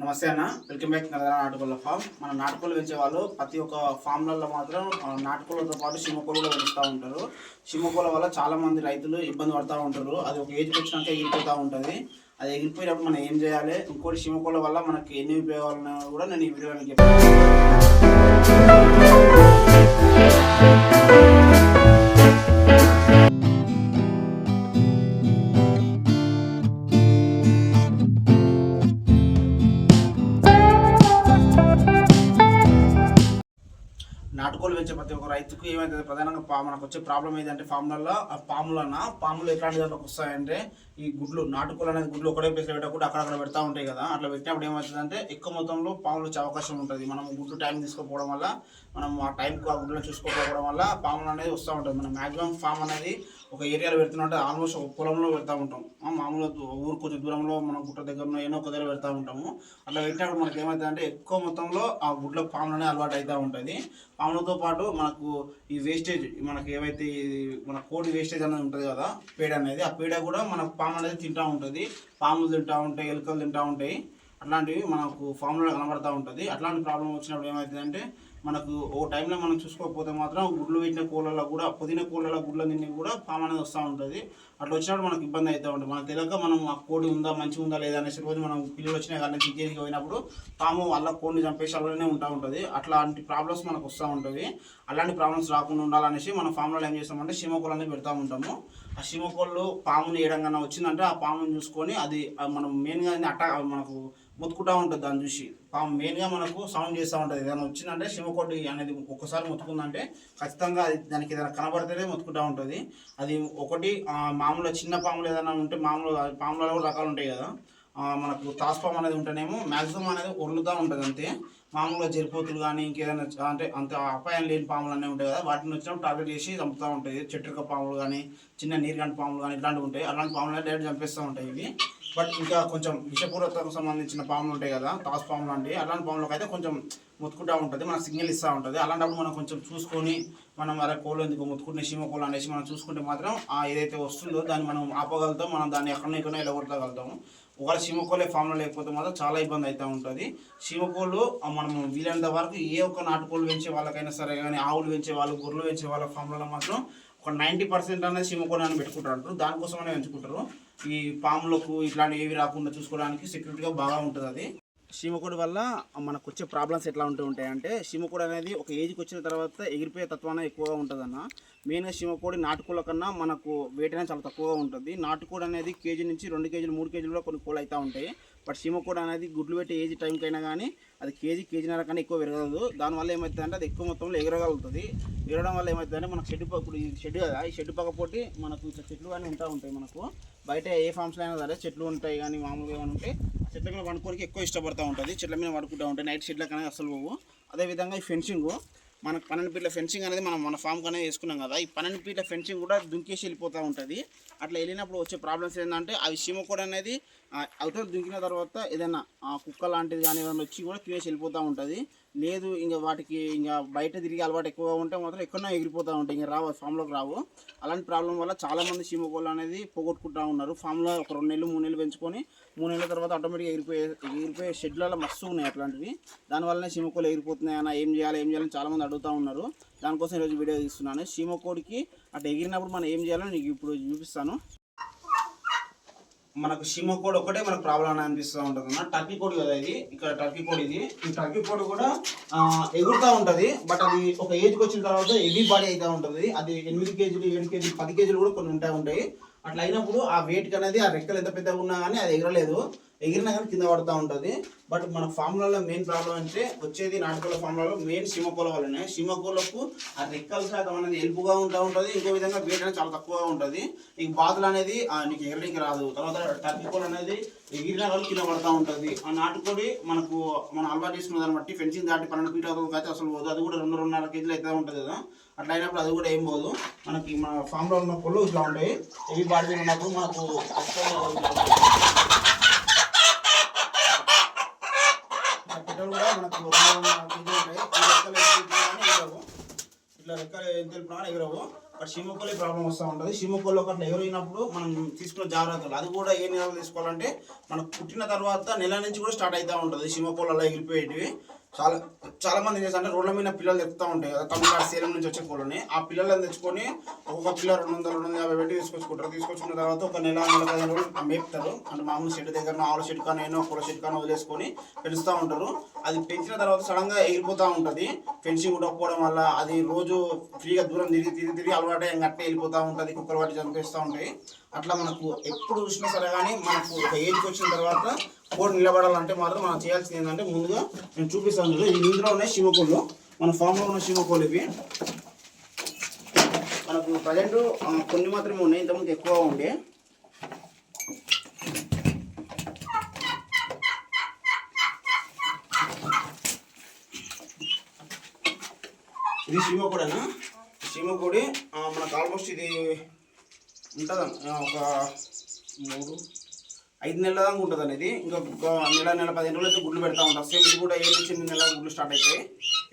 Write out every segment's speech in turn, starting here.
నమస్తే అన్న. Welcome back నగర నాటుకోళ్ళ ఫామ్. మన నాటుకోళ్ళు పెంచే వాళ్ళు ప్రతి ఒక్క ఫామ్లలో మాత్రం నాటుకోళ్ళతో పాటు సిమ్మకోళ్ళు కూడా పెంచుతూ ఉంటారు. సిమ్మకోళ్ళ వల్ల చాలా మంది రైతులు ఇబ్బంది పడుతూ ఉంటారు. అది ఒక ఏజ్ వచ్చినాక ఎగిరిపోతూ ఉంటుంది. అది ఎగిరిపోయినప్పుడు మనం ఏం చేయాలి? ఇంకోటి సిమ్మకోళ్ళ వల్ల మనకి ఎన్ని ఉపయోగాలు ఉన్నాయో కూడా నేను ఈ వీడియోలో చెప్తాను. ఏమైతుంది ప్రధానంగా పా- మనకు వచ్చే ప్రాబ్లం ఏంటంటే ఫామ్లలో ఆ పాములన్న పాములు ఎట్లాంటి దాంట్లోకి వస్తాయంటే ఈ గుడ్లు నాటుకోలు అనేది గుడ్లు ఒకటే ప్లేస్లో పెట్టకుండా అక్కడక్కడ పెడతా ఉంటాయి కదా. అట్లా పెట్టినప్పుడు ఏమవుతుందంటే ఎక్కువ మొత్తంలో పాములు వచ్చే అవకాశం ఉంటుంది. మనం గుడ్లు టైం తీసుకోకపోవడం వల్ల మనం ఆ టైంకు ఆ గుడ్లను చూసుకోకపోవడం వల్ల పాములు అనేది వస్తూ ఉంటుంది మనం మాక్సిమం ఫామ్ అనేది ఒక ఏరియాలో పెడుతున్నట్టు ఆల్మోస్ట్ ఒక పొలంలో పెడతా ఉంటాం. మామూలుగా ఊరు కొంచెం దూరంలో మనం గుట్ట దగ్గరలో ఏదో ఒక దగ్గర పెడతా ఉంటాము. అట్లా పెట్టినప్పుడు మనకి ఏమవుతుందంటే ఎక్కువ మొత్తంలో ఆ గుడ్ల పాములనే అలవాటు అవుతూ ఉంటుంది. పాములతో పాటు మనకు ఈ వేస్టేజ్ మనకి ఏవైతే మన కోడి వేస్టేజ్ అనేది ఉంటుంది కదా పేడ అనేది ఆ పేడ కూడా మన పాము అనేది తింటూ ఉంటుంది. పాములు తింటూ ఉంటాయి ఎలుకలు తింటూ ఉంటాయి. అట్లాంటివి మనకు ఫామ్లో కనబడతా ఉంటుంది. అట్లాంటి ప్రాబ్లం వచ్చినప్పుడు ఏమవుతుందంటే మనకు ఓ టైంలో మనం చూసుకోకపోతే మాత్రం గుడ్లు పెట్టిన కోళ్ళలో కూడా పుదీన కోళ్ళలో గుడ్ల నిండి కూడా పాము అనేది వస్తూ ఉంటుంది. అట్లా వచ్చినప్పుడు మనకు ఇబ్బంది అవుతూ ఉంటుంది. మనకు తెలియక మనం ఆ కోడి ఉందా మంచిగా ఉందా లేదా అనేసి రోజు మనం పిల్లలు వచ్చినా కానీ చికేరికి పోయినప్పుడు పాము వాళ్ళ కోడిని చంపేసి అలానే ఉంటా ఉంటుంది. అట్లాంటి ప్రాబ్లమ్స్ మనకు వస్తూ ఉంటుంది. అలాంటి ప్రాబ్లమ్స్ రాకుండా ఉండాలనేసి మన ఫామ్లో ఏం చేస్తామంటే సీమకోళ్ళు పెడతా ఉంటాము. ఆ సీమకోళ్ళు పాముని ఏడంగా వచ్చిందంటే ఆ పాముని చూసుకొని అది మనం మెయిన్గా అట్ట మనకు మొత్తుకుంటా ఉంటుంది దాన్ని చూసి. పాము మెయిన్గా మనకు సౌండ్ చేస్తూ ఉంటుంది. ఏదైనా వచ్చిందంటే శివకోటి అనేది ఒక్కసారి మొత్తుకుందంటే ఖచ్చితంగా అది దానికి ఏదైనా కనబడితేనే మొత్తుకుంటా ఉంటుంది. అది ఒకటి మామూలుగా చిన్న పాములు ఏదైనా ఉంటే మామూలు పాములలో కూడా రకాలు ఉంటాయి కదా. మనకు మనకు తాస్పాము అనేది ఉంటేనేమో మ్యాక్సిమం అనేది ఒర్లుతూ ఉంటుంది అంతే. మామూలుగా జరిపోతులు కానీ ఇంకేదైనా అంటే అంత అపాయం లేని పాములు అనేవి ఉంటాయి కదా. వాటిని వచ్చినప్పుడు టార్గెట్ చేసి చంపుతూ ఉంటాయి చెట్టుక పాములు కానీ చిన్న నీరుగంట పాములు కానీ ఇట్లాంటివి ఉంటాయి. అలాంటి పాములు డైరెక్ట్ చంపేస్తూ ఉంటాయి ఇవి. బట్ ఇంకా కొంచెం విషపూర్వతకు సంబంధించిన పాములు ఉంటాయి కదా తాస్ పాములు లాంటివి అలాంటి పాములకు అయితే కొంచెం ముత్తుకుంటా ఉంటుంది మనకు సిగ్నల్ ఇస్తూ ఉంటుంది. అలాంటప్పుడు మనం కొంచెం చూసుకొని మనం అరే కోళ్ళు ఎందుకు ముత్తుకుంటే సీమ కోళ్ళు అనేసి మనం చూసుకుంటే మాత్రం ఆ ఏదైతే వస్తుందో దాన్ని మనం ఆపగలుగుతాం మనం దాన్ని ఎక్కడో ఎక్కడో ఎలగొట్టగలుగుతాము. ఒకవేళ సీమకోళ్ళే ఫామ్లో లేకపోతే మాత్రం చాలా ఇబ్బంది అవుతూ ఉంటుంది. సీమకోళ్ళు మనం వీలైనంత వరకు ఏ ఒక్క నాటుకోళ్ళు పెంచే వాళ్ళకైనా సరే కానీ ఆవులు పెంచే వాళ్ళు గొర్రెలు పెంచే వాళ్ళ ఫామ్లలో మాత్రం ఒక నైంటీ పర్సెంట్ అనేది సీమకోళ్ళు అని పెట్టుకుంటారు దానికోసమనే పెంచుకుంటారు. ఈ పాములకు ఇట్లాంటివి ఏవి రాకుండా చూసుకోవడానికి సెక్యూరిటీగా బాగా ఉంటుంది అది. సీమకోడి వల్ల మనకు వచ్చే ప్రాబ్లమ్స్ ఎట్లా ఉంటూ ఉంటాయి అంటే అనేది ఒక ఏజ్కి వచ్చిన తర్వాత ఎగిరిపోయే తత్వాన ఎక్కువగా ఉంటుందన్న. మెయిన్గా సీమకోడి నాటుకోళ్ళ కన్నా మనకు వెయిట్ అనేది చాలా తక్కువగా ఉంటుంది. నాటుకోడి అనేది కేజీ నుంచి రెండు కేజీలు మూడు కేజీలు కూడా కొన్ని కోళ్ళు అవుతూ ఉంటాయి. బట్ సీమకోడి అనేది గుడ్లు పెట్టే ఏజ్ టైంకైనా కానీ అది కేజీ కేజీన్నర కన్నా ఎక్కువ పెరగదు. దానివల్ల ఏమవుతుందంటే అది ఎక్కువ మొత్తంలో ఎగరగలుగుతుంది. ఎగరడం వల్ల ఏమవుతుందంటే మనకు షెడ్ ఇప్పుడు ఈ షెడ్ కదా ఈ షెడ్ పక్కపోటి మనకు చెట్లు కానీ ఉంటా ఉంటాయి మనకు. బయట ఏ ఫామ్స్లో అయినా సరే చెట్లు ఉంటాయి కానీ మామూలుగా ఏమైనా ఉంటాయి చెట్ల మీద వండుకోవడానికి ఎక్కువ ఇష్టపడతూ ఉంటుంది. చెట్ల మీద వండుకుంటూ ఉంటాయి నైట్ షెడ్లకు అనేది అసలు పోవు. అదేవిధంగా ఈ ఫెన్సింగ్ మనకు పన్నెండు ఫీట్ల ఫెన్సింగ్ అనేది మనం మన ఫామ్ కనే వేసుకున్నాం కదా ఈ పన్నెండు ఫీట్ల ఫెన్సింగ్ కూడా దుంకేసి వెళ్ళిపోతూ ఉంటుంది. అట్లా వెళ్ళినప్పుడు వచ్చే ప్రాబ్లమ్స్ ఏంటంటే అవి కూడా అనేది అవతల దుంకిన తర్వాత ఏదైనా కుక్క లాంటిది కానీ ఏదైనా వచ్చి కూడా తినేసి వెళ్ళిపోతూ ఉంటుంది. లేదు ఇంకా వాటికి ఇంకా బయట తిరిగి అలవాటు ఎక్కువగా ఉంటే మాత్రం ఎక్కడో ఎగిరిపోతూ ఉంటాయి ఇంకా రావు ఫామ్లోకి రావు. అలాంటి ప్రాబ్లం వల్ల చాలామంది సీమకోళ్ళు అనేది పోగొట్టుకుంటూ ఉన్నారు. ఫామ్లో ఒక రెండు నెలలు మూడు నెలలు పెంచుకొని మూడు నెలల తర్వాత ఆటోమేటిక్గా ఎగిరిపోయే ఎగిరిపోయే షెడ్లలో మస్తు ఉన్నాయి అట్లాంటివి. దానివల్లనే సీమకోళ్ళు ఎగిరిపోతున్నాయి అన్న ఏం చేయాలి ఏం చేయాలని చాలామంది అడుగుతూ ఉన్నారు. దానికోసం ఈరోజు వీడియో తీస్తున్నాను. సీమకోడికి అటు ఎగిరినప్పుడు మనం ఏం చేయాలో నీకు ఇప్పుడు చూపిస్తాను. మనకు సీమ కోడ్ ఒకటే మనకు ప్రాబ్లం అని అనిపిస్తూ ఉంటుంది అన్న. టర్కీ కోడ్ కదా ఇది? ఇక్కడ టర్కీ కోడ్ ఇది. ఈ టర్కీ కోడ్ కూడా ఎగురుతూ ఉంటుంది బట్ అది ఒక ఏజ్కి వచ్చిన తర్వాత హెవీ బాడీ అవుతూ ఉంటుంది. అది ఎనిమిది కేజీలు ఏడు కేజీలు పది కేజీలు కూడా కొన్ని ఉంటాయి ఉంటాయి. అట్లా అయినప్పుడు ఆ వెయిట్కి అనేది ఆ రెక్కలు ఎంత పెద్దగా ఉన్నా కానీ అది ఎగరలేదు. ఎగిరినా కానీ కింద పడుతూ ఉంటుంది. బట్ మన ఫామ్లలో మెయిన్ ప్రాబ్లం అంటే వచ్చేది నాటుకోళ్ళ ఫార్ములాలో మెయిన్ సీమకోళ్ళ వల్లనే. సీమకోళ్ళకు ఆ రెక్కల శాతం అనేది ఎలుపుగా ఉంటా ఉంటుంది. ఇంకో విధంగా వెయిట్ అనేది చాలా తక్కువగా ఉంటుంది. ఈ బాధలు అనేది నీకు ఎగరడానికి రాదు. తర్వాత టర్కీ అనేది ఎగిరినా కానీ కింద పడుతూ ఉంటుంది. ఆ నాటుకోడి మనకు మనం అలవాటు చేసుకున్న దాన్ని బట్టి ఫెన్సింగ్ దాటి పన్నెండు ఫీట్ అవుతుంది అయితే అసలు పోదు అది కూడా రెండు రెండున్నర కేజీలు అయితే ఉంటుంది కదా. అట్లా అయినప్పుడు అది కూడా ఏం పోదు. మనకి మన ఫామ్లో ఉన్న పళ్ళు ఇట్లా ఉంటాయి. ఇవి బాడీ ఉన్నప్పుడు మనకు కూడా మనకు ఎగరవు. ఇట్లా లెక్కలు ఎంత తెలిపినా ఎగరవు. బట్ షిమోకోలే ప్రాబ్లం వస్తూ ఉంటుంది. షిమోకోలో ఒకటి ఎవరైనప్పుడు మనం తీసుకున్న జాగ్రత్తలు. అది కూడా ఏ నెలలు తీసుకోవాలంటే మనకు పుట్టిన తర్వాత నెల నుంచి కూడా స్టార్ట్ అవుతూ ఉంటుంది. షిమోకోలు అలా ఎగిరిపోయేటివి. చాలా చాలా మంది ఏం చేస్తారంటే రోడ్ల మీద పిల్లలు తెప్పుతూ ఉంటాయి. కదా తమిళనాడు సేలం నుంచి వచ్చే కోళ్ళని. ఆ పిల్లలను తెచ్చుకొని ఒక్కొక్క పిల్ల రెండు వందల రెండు వందల యాభై పెట్టి తీసుకొచ్చుకుంటారు. తీసుకొచ్చుకున్న తర్వాత ఒక నెల నెల పదిహేను రోజులు మేపుతారు. అంటే మామూలు షెడ్ దగ్గర ఆవుల షెడ్ కానీ ఏనో పూల షెడ్ కానీ వదిలేసుకొని పెంచుతూ ఉంటారు. అది పెంచిన తర్వాత సడన్గా వెళ్ళిపోతూ ఎగిరిపోతూ ఉంటుంది. ఫెన్సింగ్ ఉండకపోవడం వల్ల అది రోజు ఫ్రీగా దూరం తిరిగి తిరిగి తిరిగి అలవాటు అట్టే వెళ్ళిపోతూ ఉంటుంది. కుక్కలు వాటి చంపేస్తూ ఉంటాయి. అట్లా మనకు ఎప్పుడు చూసినా సరే కానీ మనకు ఒక ఏజ్కి వచ్చిన తర్వాత కోడి నిలబడాలంటే మాత్రం మనం చేయాల్సింది ఏంటంటే ముందుగా నేను చూపిస్తాను చూడు. ఇది ఇందులో ఉన్నాయి శివకోళ్ళు. మన ఫామ్లో ఉన్న శివకోళ్ళు ఇవి. మనకు ప్రజెంట్ కొన్ని మాత్రమే ఉన్నాయి. ఇంతకుముందు ఎక్కువ ఉండే. ఇది శివకోడేనా? శివకోడి మనకు ఆల్మోస్ట్ ఇది ఉంటుంది? ఒక మూడు ఐదు నెలల దాకా ఉంటుంది అనేది? ఇంకా నెల నెల పదిహేను రోజులు అయితే గుడ్లు పెడతా ఉంటాం సేమ్ ఇది కూడా ఏడు నుంచి ఎనిమిది నెలల గుడ్లు స్టార్ట్ అవుతాయి.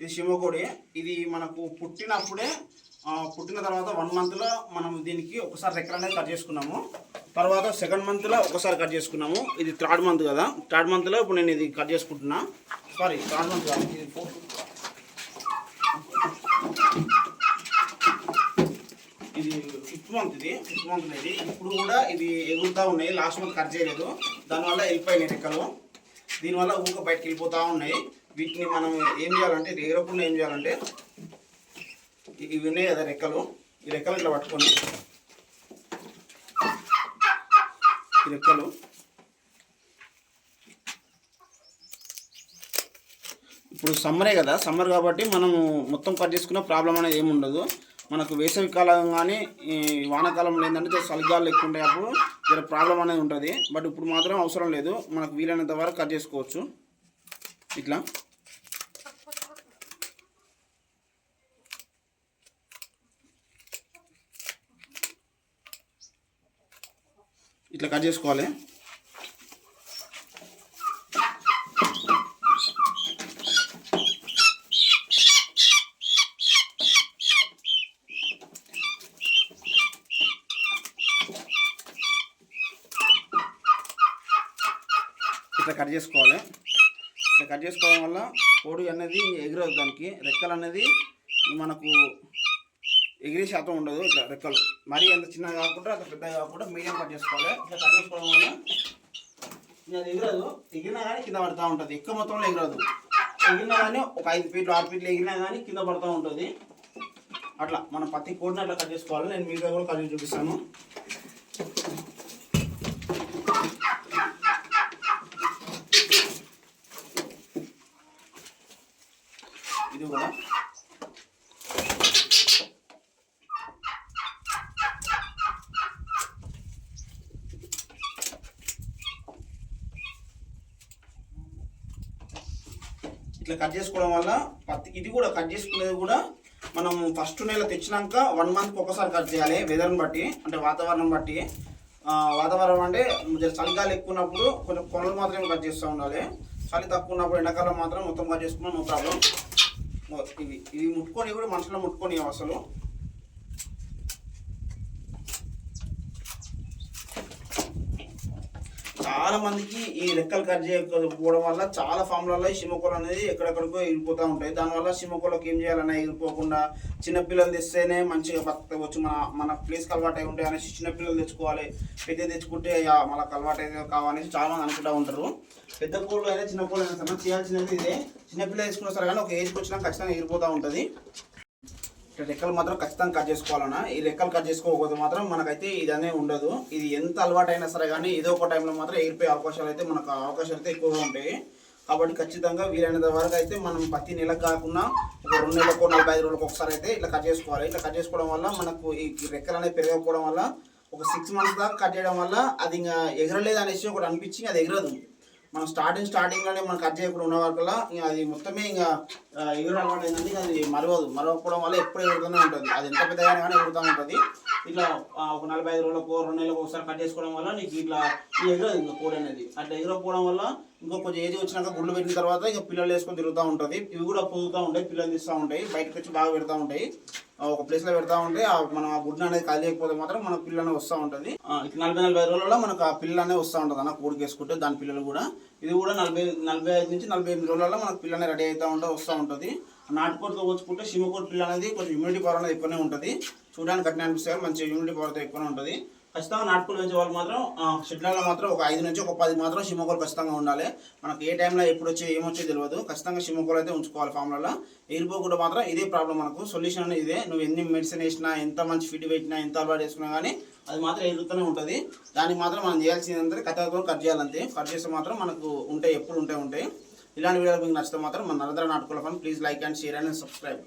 ఇది శివకోడి ఇది మనకు పుట్టినప్పుడే పుట్టిన తర్వాత వన్ మంత్లో మనం దీనికి ఒకసారి రెక్కర్ అనేది కట్ చేసుకున్నాము. తర్వాత సెకండ్ మంత్లో ఒకసారి కట్ చేసుకున్నాము. ఇది థర్డ్ మంత్ కదా. థర్డ్ మంత్లో ఇప్పుడు నేను ఇది కట్ చేసుకుంటున్నా. సారీ థర్డ్ మంత్ కాదు. ఇది ఫోర్త్ ఇది ఫిఫ్త్ మంత్ ఇది ఫిఫ్త్ మంత్ ఇది ఇప్పుడు కూడా ఇది ఎగురుతూ ఉన్నాయి. లాస్ట్ మంత్ కట్ చేయలేదు. దానివల్ల వెళ్ళిపోయినాయి రెక్కలు. దీనివల్ల ఊక బయటకు వెళ్ళిపోతూ ఉన్నాయి. వీటిని మనం ఏం చేయాలంటే ఎగరకుండా ఏం చేయాలంటే ఇవి ఉన్నాయి కదా రెక్కలు. ఈ రెక్కలు ఇట్లా పట్టుకొని ఈ రెక్కలు. ఇప్పుడు సమ్మరే కదా. సమ్మర్ కాబట్టి మనం మొత్తం కట్ చేసుకున్న ప్రాబ్లం అనేది ఏమి ఉండదు మనకు వేసవి కాలం కానీ ఈ వానాకాలంలో ఏంటంటే చలిగాలు ఎక్కువ ఉంటాయి. అప్పుడు జర ప్రాబ్లం అనేది ఉంటుంది. బట్ ఇప్పుడు మాత్రం అవసరం లేదు. మనకు వీలైనంత వరకు కట్ చేసుకోవచ్చు. ఇట్లా. ఇట్లా కట్ చేసుకోవాలి. కట్ చేసుకోవాలి. ఇట్లా కట్ చేసుకోవడం వల్ల కోడి అనేది ఎగిరదు దానికి. రెక్కలు అనేది మనకు ఎగిరే శాతం ఉండదు ఇట్లా రెక్కలు. మరీ అంత చిన్నగా కాకుండా అంత పెద్దగా కాకుండా మీడియం కట్ చేసుకోవాలి. ఇట్లా కట్ చేసుకోవడం వల్ల అది ఎగిరదు. ఎగిరినా కానీ కింద పడుతూ ఉంటుంది. ఎక్కువ మొత్తంలో ఎగిరదు. ఎగిరినా కానీ ఒక ఐదు ఫీట్లు ఆరు ఫీట్లు ఎగిరినా కానీ కింద పడుతూ ఉంటుంది. అట్లా మన పత్తి కోడిని అట్లా కట్ చేసుకోవాలి. నేను మీకు కూడా కట్ చూపిస్తాను ఇది కూడా ఇట్లా కట్ చేసుకోవడం వల్ల పత్తి ఇది కూడా కట్ చేసుకునేది కూడా మనం ఫస్ట్ నెల తెచ్చినాక వన్ మంత్కి ఒకసారి కట్ చేయాలి వెదర్ని బట్టి అంటే వాతావరణం బట్టి. వాతావరణం అంటే చలికాలం ఎక్కువ ఉన్నప్పుడు కొంచెం కొనలు మాత్రమే కట్ చేస్తూ ఉండాలి. చలి తక్కువ ఉన్నప్పుడు ఎండాకాలం మాత్రం మొత్తం కట్ చేసుకున్నాం నో ప్రాబ్లం ఇవి ఇవి ముట్టుకొని కూడా మనుషులు ముట్టుకొని అసలు. చాలా మందికి ఈ రెక్కలు కట్ చేయకపోవడం వల్ల చాలా ఫామ్లలో సిమకోలు అనేది ఎక్కడెక్కడికో వెళ్ళిపోతూ ఉంటాయి. దానివల్ల సిమకోలకు ఏం చేయాలన్నా ఎగిరిపోకుండా చిన్నపిల్లలు తెస్తేనే మంచిగా బతకవచ్చు. మన మన ప్లేస్కి అలవాటు అయి ఉంటాయి అనేసి చిన్నపిల్లలు తెచ్చుకోవాలి. పెద్ద తెచ్చుకుంటే యా, మనకు అలవాటు అయితే కావాలనేసి చాలా మంది అనుకుంటూ ఉంటారు. పెద్ద కోళ్ళు అయినా చిన్న కోళ్ళు అయినా సరే చేయాల్సినది ఇదే. చిన్నపిల్లలు తెచ్చుకున్నా సరే కానీ ఒక ఏజ్కి వచ్చినా ఖచ్చితంగా ఎగిరిపోతూ ఉంటుంది. ఇట్లా రెక్కలు మాత్రం ఖచ్చితంగా కట్ చేసుకోవాలన్నా. ఈ రెక్కలు కట్ చేసుకోకపోతే మాత్రం మనకైతే ఇది అనేది ఉండదు. ఇది ఎంత అలవాటైనా సరే కానీ ఏదో ఒక టైంలో మాత్రం ఎగిరిపోయే అవకాశాలు అయితే మనకు అవకాశాలు అయితే ఎక్కువగా ఉంటాయి. కాబట్టి ఖచ్చితంగా వీలైనంత వరకు అయితే మనం ప్రతి నెలకు కాకుండా ఒక రెండు నెలలకు నలభై ఐదు రోజులకు ఒకసారి అయితే ఇట్లా కట్ చేసుకోవాలి. ఇట్లా కట్ చేసుకోవడం వల్ల మనకు ఈ రెక్కలు అనేది పెరగకపోవడం వల్ల ఒక సిక్స్ మంత్స్ దాకా కట్ చేయడం వల్ల అది ఇంకా ఎగరలేదు అనేసి ఒకటి అనిపించి అది ఎగరదు. మనం స్టార్టింగ్ స్టార్టింగ్లోనే మనం కట్ చేయకుండా ఉన్న వరకులా ఇంకా అది మొత్తమే ఇంకా ఎగురు అలవాటు ఏంటంటే అది మరవదు. మరవకపోవడం వల్ల ఎప్పుడు ఎగురుతూనే ఉంటుంది. అది ఎంత పెద్దగా కానీ ఎగురుతూ ఉంటుంది. ఇట్లా ఒక నలభై ఐదు రోజులకు రెండు నెలలకు ఒకసారి కట్ చేసుకోవడం వల్ల నీకు ఇట్లా ఈ ఎగరదు ఇంకా కోడి అనేది. అట్లా ఎగరకపోవడం వల్ల ఇంకో కొంచెం ఏది వచ్చినాక గుడ్లు పెట్టిన తర్వాత ఇంకా పిల్లలు వేసుకొని తిరుగుతూ ఉంటుంది. ఇవి కూడా పొదుగుతూ ఉంటాయి పిల్లలు తీస్తూ ఉంటాయి బయటకు వచ్చి బాగా పెడతా ఉంటాయి. ఒక ప్లేస్లో పెడతా ఉంటే మనం ఆ గుడ్డు అనేది కదిలేకపోతే మాత్రం మన పిల్ల అనేది వస్తూ ఉంటుంది. నలభై నలభై రోజులలో మనకు ఆ పిల్ల అనేది వస్తూ ఉంటుంది అన్న కోడికి వేసుకుంటే దాని పిల్లలు కూడా. ఇది కూడా నలభై నలభై ఐదు నుంచి నలభై ఎనిమిది రోజులలో మనకు పిల్లనే రెడీ అవుతూ ఉంటుంది వస్తూ ఉంటుంది. నాటుకోడితో వచ్చుకుంటే సిమకోడి పిల్ల అనేది కొంచెం ఇమ్యూనిటీ పవర్ అనేది ఎక్కువనే ఉంటుంది. చూడడానికి అట్నే అనిపిస్తే మంచి యూనిటీ పవర్తో ఎక్కువనే ఉంటుంది. ఖచ్చితంగా నాటుకులు పెంచే వాళ్ళు మాత్రం షెడ్లలో మాత్రం ఒక ఐదు నుంచి ఒక పది మాత్రం సిమకోలు ఖచ్చితంగా ఉండాలి. మనకి ఏ టైంలో ఎప్పుడు వచ్చి ఏమొచ్చో తెలియదు ఖచ్చితంగా సిమకోలు అయితే ఉంచుకోవాలి ఫామ్లలో వెళ్ళిపోకుండా మాత్రం ఇదే ప్రాబ్లం మనకు. సొల్యూషన్ అనేది ఇదే. నువ్వు ఎన్ని మెడిసిన్ వేసినా ఎంత మంచి ఫిట్ పెట్టినా ఎంత అలవాటు వేసుకున్నా కానీ అది మాత్రం ఎదుగుతూనే ఉంటుంది. దానికి మాత్రం మనం చేయాల్సింది ఏంటంటే కథతో కట్ చేయాలంతే. కట్ చేస్తే మాత్రం మనకు ఉంటాయి ఎప్పుడు ఉంటాయి ఉంటాయి. ఇలాంటి వీడియోలు మీకు నచ్చితే మాత్రం మన Narendra నాటుకోల fun please like and share and subscribe